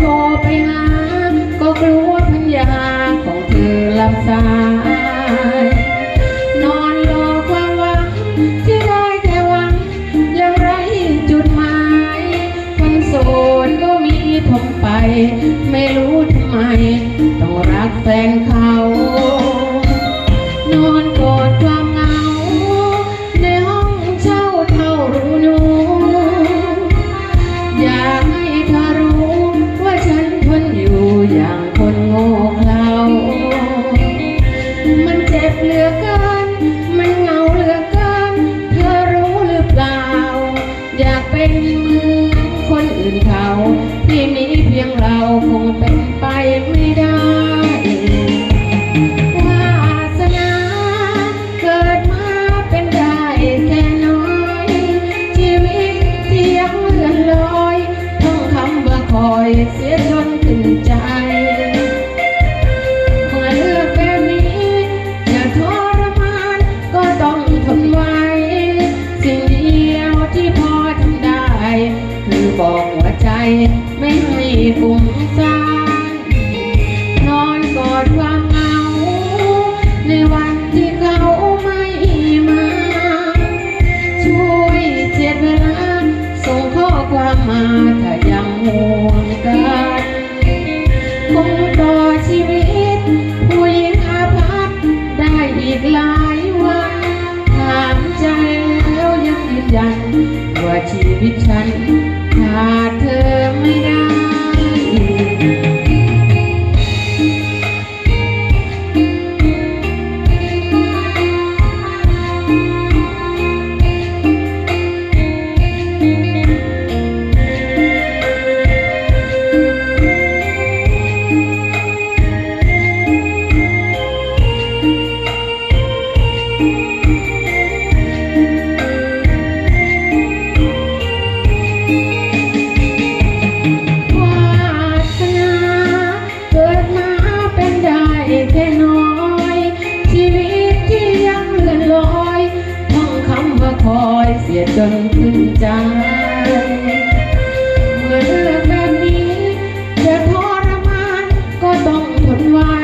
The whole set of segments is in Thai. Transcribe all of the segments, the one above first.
Cô เหลือเกิน มันเหงาเหลือเกิน เธอรู้หรือเปล่า อยากเป็นคนอื่นเขา ที่มีเพียงเราคงเป็นไปไม่ได้วาสนาเกิดมาเป็นได้แค่น้อย ชีวิตที่ยงเลือนลอยท่องคำว่าคอยเสียจนถึงใจ ฟุ้งซ่า ยจนขึ้นใจเมื่อเรื่องแบบนี้จะทรมานก็ต้องทนไว้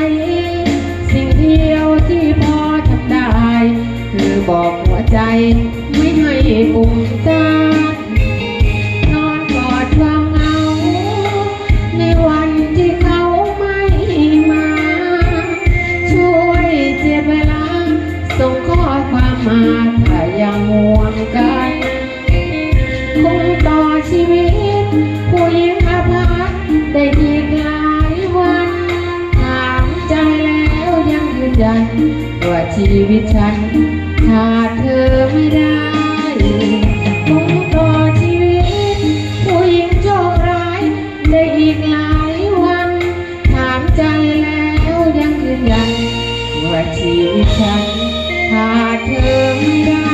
สิ่งเดียวที่พอทำได้ คือบอกหัวใจไม่ให้ปุ่มใจีวิต ผู้หญิงอาภัพได้อีกหลายวันถามใจแล้วยังยืนยันว่าชีวิตฉันขาดเธอไม่ได้ผมต่อชีวิต ผู้หญิงโชคร้ายได้อีกหลายวัน ถามใจแล้วยังยืนยันว่าชีวิตฉันขาดเธอไม่ได้